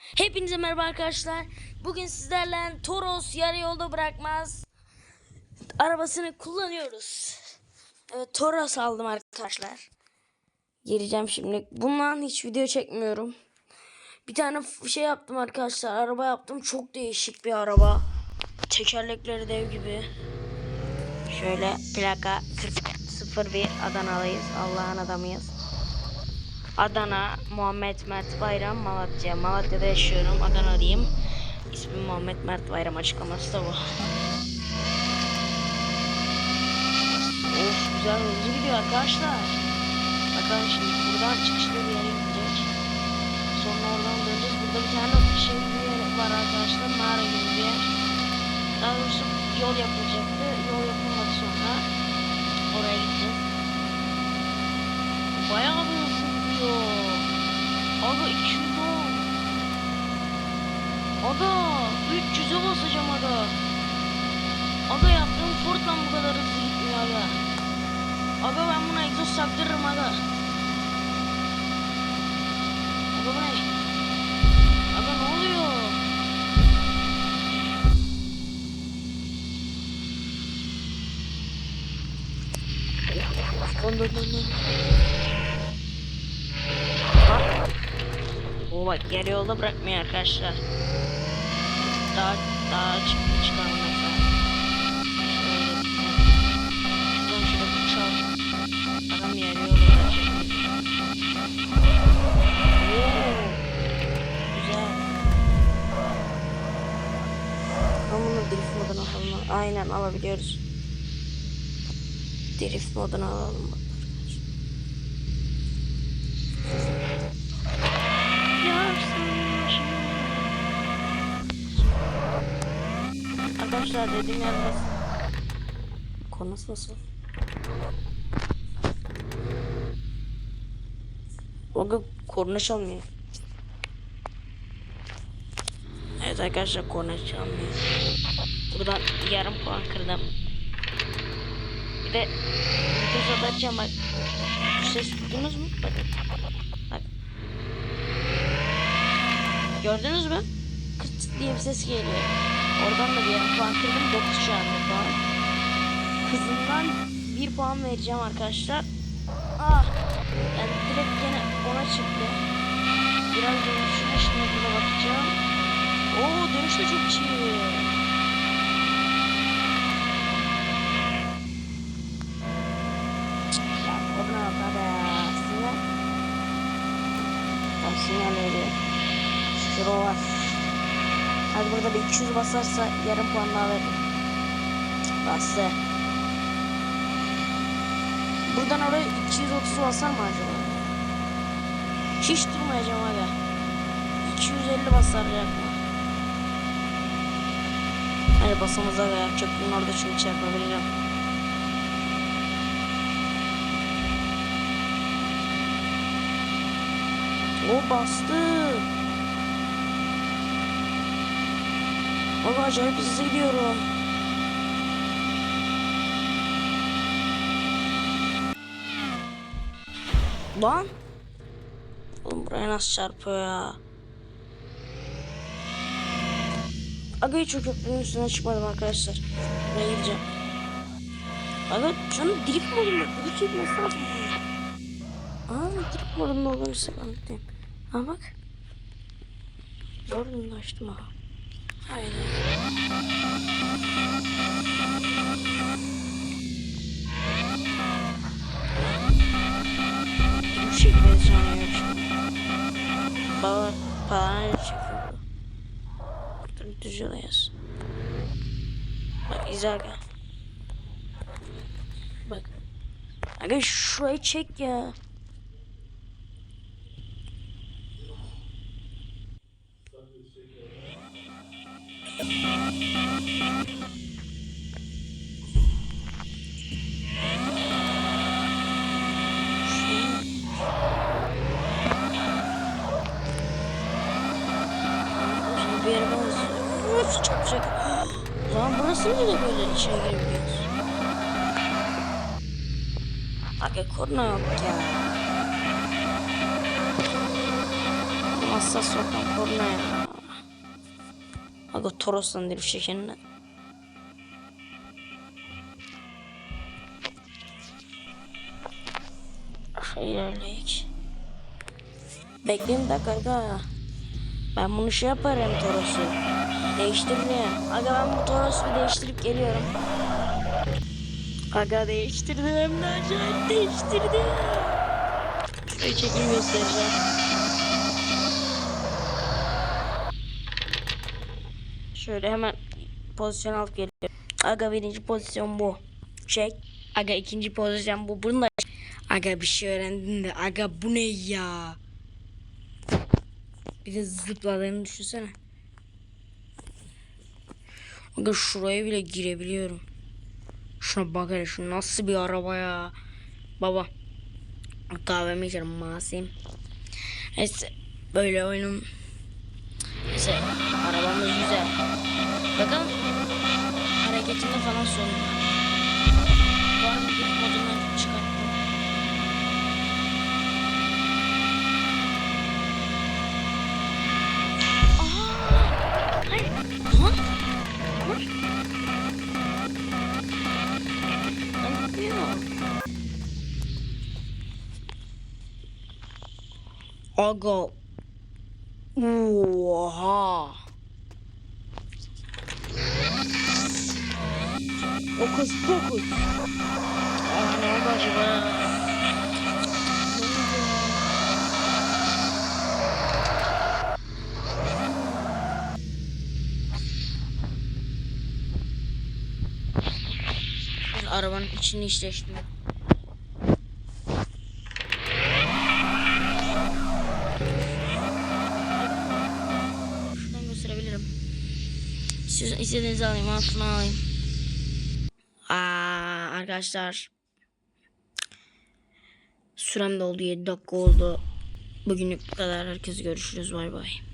Hepinize merhaba arkadaşlar. Bugün sizlerle Toros yarı yolda bırakmaz arabasını kullanıyoruz. Evet Toros aldım arkadaşlar. Gireceğim şimdi. Bundan hiç video çekmiyorum. Bir tane şey yaptım arkadaşlar. Araba yaptım. Çok değişik bir araba. Tekerlekleri dev gibi. Şöyle plaka 4001 Adanalıyız. Allah'ın adamıyız. Adana, Muhammed Mert Bayram, Malatya. Malatya'da yaşıyorum. Adana'lıyım. İsmim Muhammed Mert Bayram açıklaması da bu. Of güzel hızlı gidiyor arkadaşlar. Bakalım şimdi buradan çıkışta bir yere gidecek. Sonra oradan döneceğiz. Burada bir tane şey bir yer var arkadaşlar. Mağara gibi bir yer. Daha doğrusu yol yapılacaktı. Yol yapılmadı sonra. Oraya gideceğiz. Bayağı bir hızlı gidiyor. Aga 210. Aga 300'e basacağım aga. Aga yaptığım Ford'dan bu kadar hızlı gitmiyor aga. Aga ben buna egzoz taktırırım aga. Aga bu ne? Aga ne oluyor? Dön dön dön dön. O bak yarı yolda bırakmıyor arkadaşlar. Daha daha çık çıkalım mesela. Şöyle bir tane. Şuradan. Adam yarı yolda bırakacak. Oo. Güzel. Ama bunu moduna alalım. Aynen alabiliyoruz. Drift moduna alalım. bak Arkadaşlar dediğim yer burası. Konus nasıl? Oga korna çalmıyor. Evet arkadaşlar korna çalmıyor. Buradan yarım puan kırdım. Bir de video atacağım bak. Şu ses duydunuz mu? Bakın. Bak. Gördünüz mü? Kıt diye bir ses geliyor. Oradan da bir puan kırdım. 9 şu puan. Hızından 1 puan vereceğim arkadaşlar. Ah! Yani direkt gene ona çıktı. Biraz dönüşüne şimdi burada bakacağım. Oo dönüş de çok iyi. Korna para. Sinyal. Tam sinyal veriyor. Var. Hadi burada bir 200 basarsa yarım puan daha veririm. Bastı. Buradan oraya 230 basar mı acaba? Hiç durmayacağım aga. 250 basaracak mı? Hadi basamız aga. Çöplüğün orada çünkü çarpabilirim. O bastı. Aga acayip hızlı gidiyorum. Lan. Oğlum buraya nasıl çarpıyor ya? Aga hiç o köprünün üstüne çıkmadım arkadaşlar. Buraya gideceğim. Aga canım drift modunda çekmesi lazım. Aa drift modunda olduğunu size kanıtlayayım. Ha bak. De açtım ha. Aynen. Bu şekilde sanıyorum şimdi. Baba falan çıkıyor. Bak İzaga. Bak. Aga şurayı çek ya. Şimdi bir yere Uf, çarpacak. Lan burası da böyle içine girebiliyoruz? Aga korna yok ya. Hassas sokan korna ya. Aga Toros'tan drift şekerine. İlerleyek. Bekleyin de kanka. Ben bunu şey yaparım Toros'u. Değiştiririm. Aga ben bu Toros'u bir değiştirip geliyorum. Aga değiştirdim hem de acayip değiştirdim. Şurayı çekim göstereceğim. Şöyle hemen pozisyon alıp geliyorum. Aga birinci pozisyon bu. Çek. Aga ikinci pozisyon bu. Bunu Aga bir şey öğrendin de. Aga bu ne ya? Bir de zıpladığını düşünsene. Aga şuraya bile girebiliyorum. Şuna bak hele şu nasıl bir araba ya. Baba. Kahvemi içerim masim. Neyse böyle oyunum. Neyse arabamız güzel. Bakalım hareketinde falan sorun var. Var mı bir modundan çıkarttım. Aa! Hayır. Lan! Lan! Lan gitmiyor. Aga. Oha. Okus pokus. Aa ne oldu acaba? Oldu? Şöyle arabanın içini işleştim. Şuradan gösterebilirim. İstiyorsan istediğinizi alayım. Al şunu alayım. Arkadaşlar. Sürem doldu 7 dakika oldu. Bugünlük bu kadar. Herkese görüşürüz. Bay bay.